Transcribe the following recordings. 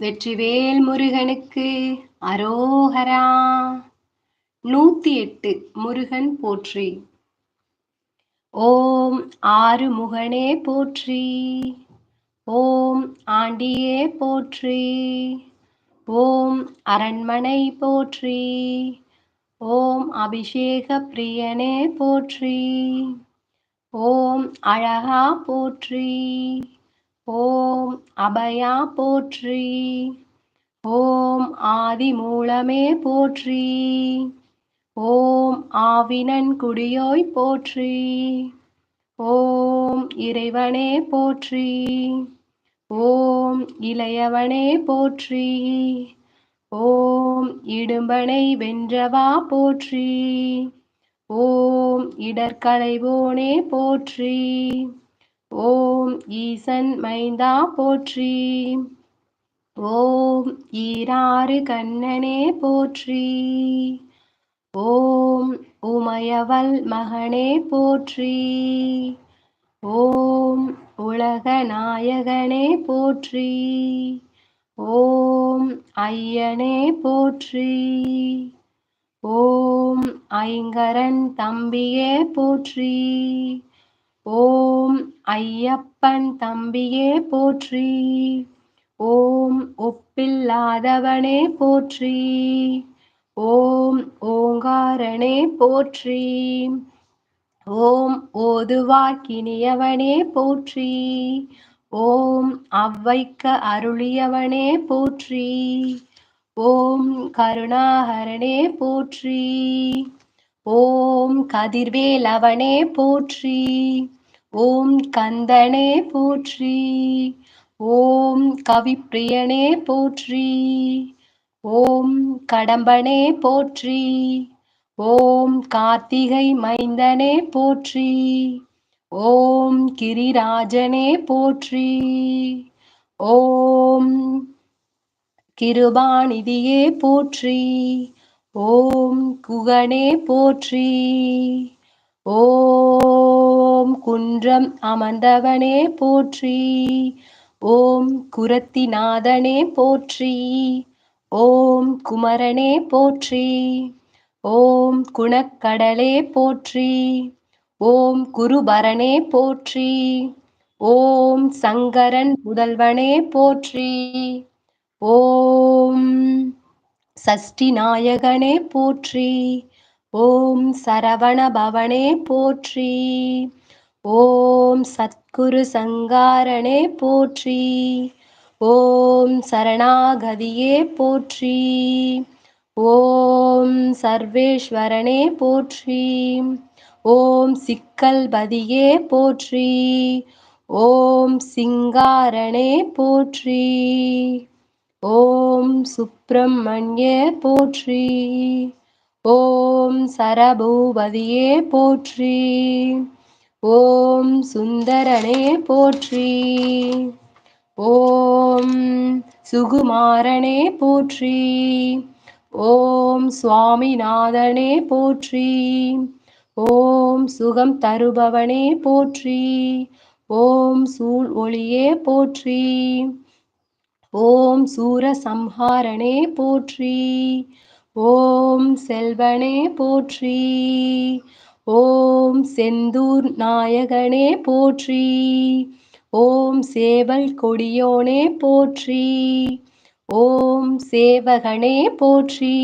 வெற்றிவேல் முருகனுக்கு அரோகரா. நூத்தி எட்டு முருகன் போற்றி. ஓம் ஆறு முகனே போற்றி. ஓம் ஆண்டியே போற்றி. ஓம் அரண்மனை போற்றி. ஓம் அபிஷேக பிரியனே போற்றி. ஓம் அழகா போற்றி. ஓம் அபயா போற்றி. ஓம் ஆதி மூலமே போற்றி. ஓம் ஆவினன் குடியோய் போற்றி. ஓம் இறைவனே போற்றி. ஓம் இளையவனே போற்றி. ஓம் இடும்பனை வென்றவா போற்றி. ஓம் இடர்களைவோனே போற்றி. ஓம் ஈசன் மைந்தா போற்றி. ஓம் ஈராறு கண்ணனே போற்றி. ஓம் உமையவல் மகனே போற்றி. ஓம் உலக நாயகனே போற்றி. ஓம் ஐயனே போற்றி. ஓம் ஐங்கரன் தம்பியே போற்றி. ஓம் ஐயப்பன் தம்பியே போற்றி. ஓம் ஒப்பில்லாதவனே போற்றி. ஓம் ஓங்காரனே போற்றி. ஓம் ஓதுவாக்கினியவனே போற்றி. ஓம் அவ்வைக்க அருளியவனே போற்றி. ஓம் கருணாகரனே போற்றி. ஓம் கதிர்வேலவனே போற்றி. ஓம் கந்தனே போற்றி. ஓம் கவிப்பிரியனே போற்றி. ஓம் கடம்பனே போற்றி. ஓம் கார்த்திகை மைந்தனே போற்றி. ஓம் கிரிராஜனே போற்றி. ஓம் கிருபாநிதியே போற்றி. ஓம் குகனே போற்றி. ஓம் குன்றம் அமர்ந்தவனே போற்றி. ஓம் குரத்திநாதனே போற்றி. ஓம் குமரனே போற்றி. ஓம் குணக்கடலே போற்றி. ஓம் குருபரனே போற்றி. ஓம் சங்கரன் முதல்வனே போற்றி. ஓம் சஷ்டி நாயகனே போற்றி. ஓம் சரவண பவனே போற்றி. ஓம் சத்குரு சங்காரனே போற்றி. ஓம் சரணாகதியே போற்றி. ஓம் சர்வேஸ்வரனே போற்றி. ஓம் சிக்கல்பதியே போற்றி. ஓம் சிங்காரனே போற்றி. ஓம் சுப்பிரமணிய போற்றி. ஓம் சரபூபதியே போற்றி. ஓம் சுந்தரனே போற்றி. ஓம் சுகுமாரனே போற்றி. ஓம் சுவாமிநாதனே போற்றி. ஓம் சுகம் தருபவனே போற்றி. ஓம் சூழ் ஒளியே போற்றி. ஓம் சூரசம்ஹாரனே போற்றி. ஓம் செல்வனே போற்றி. ஓம் செந்தூர் நாயகனே போற்றி. ஓம் சேவல் கொடியோனே போற்றி. ஓம் சேவகனே போற்றி.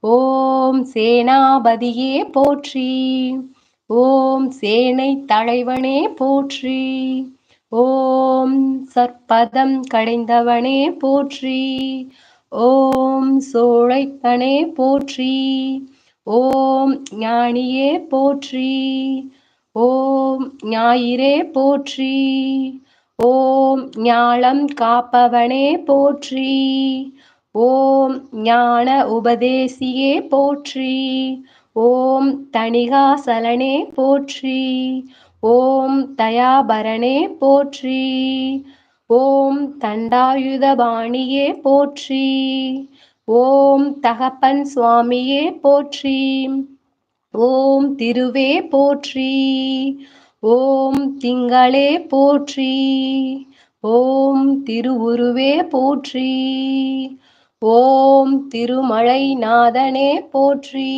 ஓம் சேனாபதியே போற்றி. ஓம் சேனை தலைவனே போற்றி. ஓம் சற்பதம் கடைந்தவனே போற்றி. ஓம் சோழைத்தனே போற்றி. ஓம் ஞானியே போற்றி. ஓம் ஞாயிறே போற்றி. ஓம் ஞாலம் காப்பவனே போற்றி. ஓம் ஞான உபதேசியே போற்றி. ஓம் தணிகாசலனே போற்றி. ஓம் தயாபரணே போற்றி. ஓம் தண்டாயுதபாணியே போற்றி. ஓம் தகப்பன் சுவாமியே போற்றி. ஓம் திருவே போற்றி. ஓம் திங்களே போற்றி. ஓம் திருவுருவே போற்றி. ஓம் திருமழை நாதனே போற்றி.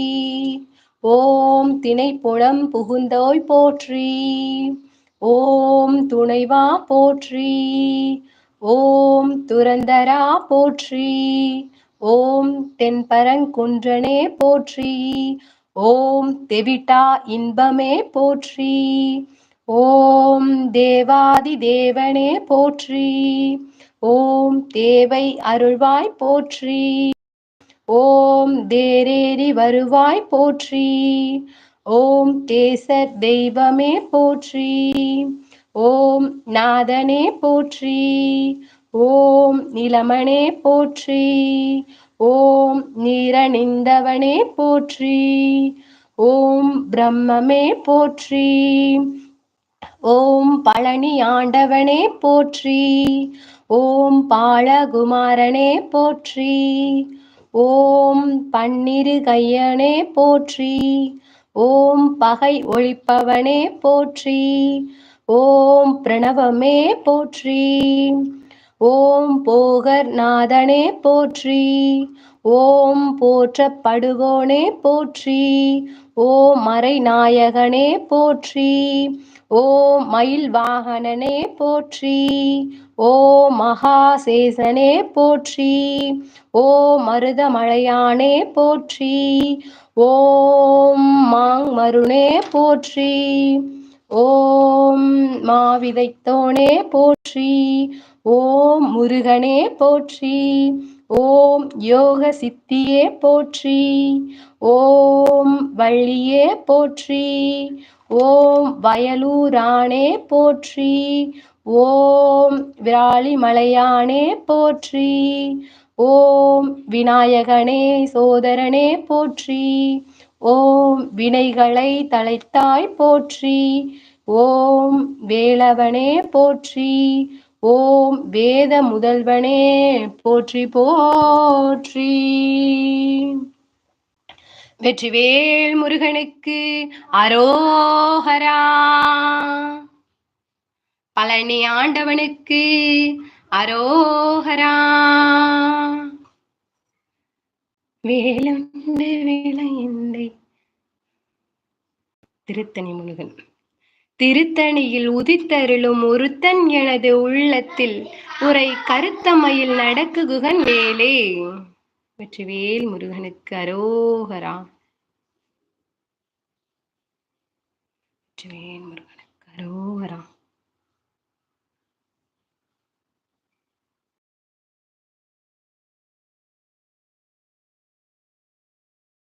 ஓம் திணைப்புலம் புகுந்தோய் போற்றி. ஓம் துணைவா போற்றி. ஓம் துரந்தரா போற்றி. ஓம் தென்பரங்குன்றனே போற்றி. ஓம் தெவிட்டா இன்பமே போற்றி. ஓம் தேவாதி தேவனே போற்றி. ஓம் தேவை அருள்வாய் போற்றி. ஓம் தேரேறி வருவாய் போற்றி. ஓம் தேசர் தெய்வமே போற்றி. ஓம் நாதனே போற்றி. ஓம் நிலமனே போற்றி. ஓம் நீரணிந்தவனே போற்றி. ஓம் பிரம்மமே போற்றி. ஓம் பழனி ஆண்டவனே போற்றி. ஓம் பாலகுமாரனே போற்றி. ஓம் பன்னிரு கையனே போற்றி. ஓம் பகை ஒழிப்பவனே போற்றி. ஓம் பிரணவமே போற்றி. ஓம் போகர் நாதனே போற்றி. ஓம் போற்றப்படுவோனே போற்றி. ஓம் மறைநாயகனே போற்றி. ஓம் மயில் வாகனனே போற்றி. ஓ மகாசேசனே போற்றி. ஓ மருதமழையானே போற்றி. ஓம் மாங் மருணே போற்றி. ஓம் மாவிதைத்தோனே போற்றி. ஓம் முருகனே போற்றி. ஓம் யோக சித்தியே போற்றி. ஓம் வள்ளியே போற்றி. ஓம் வயலூரானே போற்றி. ஓம் விராலி மலையானே போற்றி. ஓம் விநாயகனே சோதரனே போற்றி. ஓம் வினைகளை தலைத்தாய் போற்றி. ஓம் வேலவனே போற்றி. ஓம் வேத முதல்வனே போற்றி போற்றி. வெற்றிவேல் முருகனுக்கு அரோஹரா. பழனி ஆண்டவனுக்கு அரோஹரா வேலுண்டு வேலையண்டை திருத்தணி முருகன். திருத்தணியில் உதித்தருளும் ஒருத்தன் எனது உள்ளத்தில் உரை கருத்தமையில் நடக்கு குகன் வேலே. வெற்றிவேல் முருகனுக்கு அரோகரா. வெற்றிவேல் முருகன்.